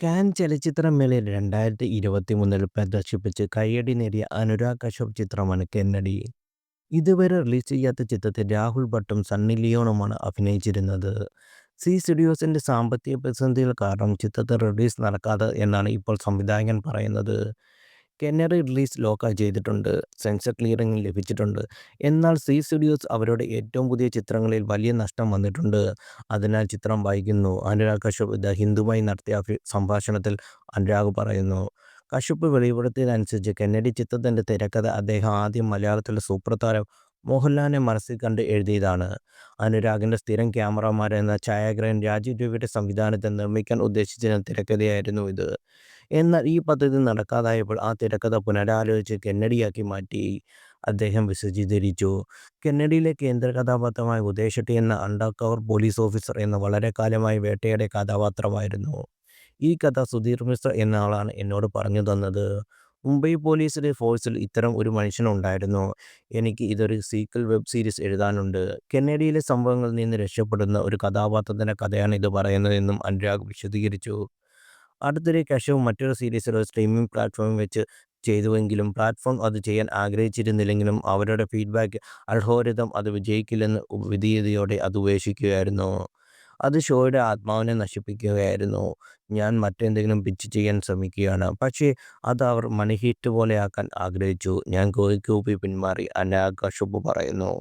Can ചലച്ചിത്രമേളയിൽ രണ്ടായിരത്തി ഇരുപത്തി മൂന്നിൽ പ്രദർശിപ്പിച്ച് കയ്യടി നേടിയ അനുരാഗ് കശ്യപ് ചിത്രമാണ് കെന്നഡി. ഇതുവരെ റിലീസ് ചെയ്യാത്ത ചിത്രത്തിൽ രാഹുൽ ഭട്ടും സണ്ണി ലിയോണുമാണ് അഭിനയിച്ചിരുന്നത്. സി സ്റ്റുഡിയോസിന്റെ സാമ്പത്തിക പ്രതിസന്ധികൾ കാരണം ചിത്രത്തിൽ റിലീസ് നടക്കാതെ എന്നാണ് ഇപ്പോൾ സംവിധായകൻ പറയുന്നത്. കെന്നഡി റിലീസ് ലോക്ക് ചെയ്തിട്ടുണ്ട്. സെൻസർ ക്ലിയറിംഗ് ലഭിച്ചിട്ടുണ്ട്. എന്നാൽ സി സ്റ്റുഡിയോസ് അവരുടെ ഏറ്റവും പുതിയ ചിത്രങ്ങളിൽ വലിയ നഷ്ടം വന്നിട്ടുണ്ട്. അതിനാൽ ചിത്രം വൈകുന്നു. അനുരാഗ് കശ്യപ് ദ ഹിന്ദുമായി നടത്തിയ സംഭാഷണത്തിൽ അനുരാഗ് പറയുന്നു. കശ്യപ് വെളിപ്പെടുത്തിയതനുസരിച്ച് കെന്നഡി ചിത്രത്തിന്റെ തിരക്കഥ അദ്ദേഹം ആദ്യം മലയാളത്തിലെ സൂപ്രതാരം മോഹൻലാലിനെ മനസ്സിൽ കണ്ട് എഴുതിയതാണ്. അനുരാഗിന്റെ സ്ഥിരം ക്യാമറമാരെന്ന ഛായാഗ്രഹൻ രാജീവ് രവിയുടെ സംവിധാനത്തെ നിർമ്മിക്കാൻ ഉദ്ദേശിച്ചിരുന്ന തിരക്കഥയായിരുന്നു ഇത്. എന്നാൽ ഈ പദ്ധതി നടക്കാതായപ്പോൾ ആ തിരക്കഥ പുനരാലോചിച്ച് കെന്നഡിയാക്കി മാറ്റി. അദ്ദേഹം വിശദീകരിച്ചു. കെന്നഡിയിലെ കേന്ദ്ര കഥാപാത്രമായ ഉദ്ദേശട്ടി എന്ന അണ്ടർ കവർ പോലീസ് ഓഫീസർ എന്ന വളരെ കാലമായി വേട്ടയുടെ കഥാപാത്രമായിരുന്നു. ഈ കഥ സുധീർ മിശ്ര എന്നയാളാണ് എന്നോട് പറഞ്ഞു തന്നത് മുംബൈ പോലീസിലെ ഫോഴ്സിൽ ഇത്തരം ഒരു മനുഷ്യനുണ്ടായിരുന്നു. എനിക്ക് ഇതൊരു സീക്വൽ വെബ് സീരീസ് എഴുതാനുണ്ട്. കെന്നഡിയിലെ സംഭവങ്ങളിൽ നിന്ന് രക്ഷപ്പെടുന്ന ഒരു കഥാപാത്രത്തിന്റെ കഥയാണ് ഇത് പറയുന്നതെന്നും അനുരാഗ് വിശദീകരിച്ചു. അടുത്തിടെ കശ്യപ് മറ്റൊരു സീരീസിലോ സ്ട്രീമിംഗ് പ്ലാറ്റ്ഫോമിൽ വെച്ച് ചെയ്തുവെങ്കിലും പ്ലാറ്റ്ഫോം അത് ചെയ്യാൻ ആഗ്രഹിച്ചിരുന്നില്ലെങ്കിലും അവരുടെ ഫീഡ്ബാക്ക് അൽഗോരിതം അത് വിജയിക്കില്ലെന്ന് വിധീയതയോടെ അത് ഉപേക്ഷിക്കുകയായിരുന്നു. അത് ഷോയുടെ ആത്മാവിനെ നശിപ്പിക്കുകയായിരുന്നു. ഞാൻ മറ്റെന്തെങ്കിലും പിച്ച് ചെയ്യാൻ ശ്രമിക്കുകയാണ്. പക്ഷേ അത് അവർ മണിഹീറ്റ് പോലെയാക്കാൻ ആഗ്രഹിച്ചു. ഞാൻ ഗോവയ്ക്ക് പിന്മാറി അനുരാഗ് പറയുന്നു.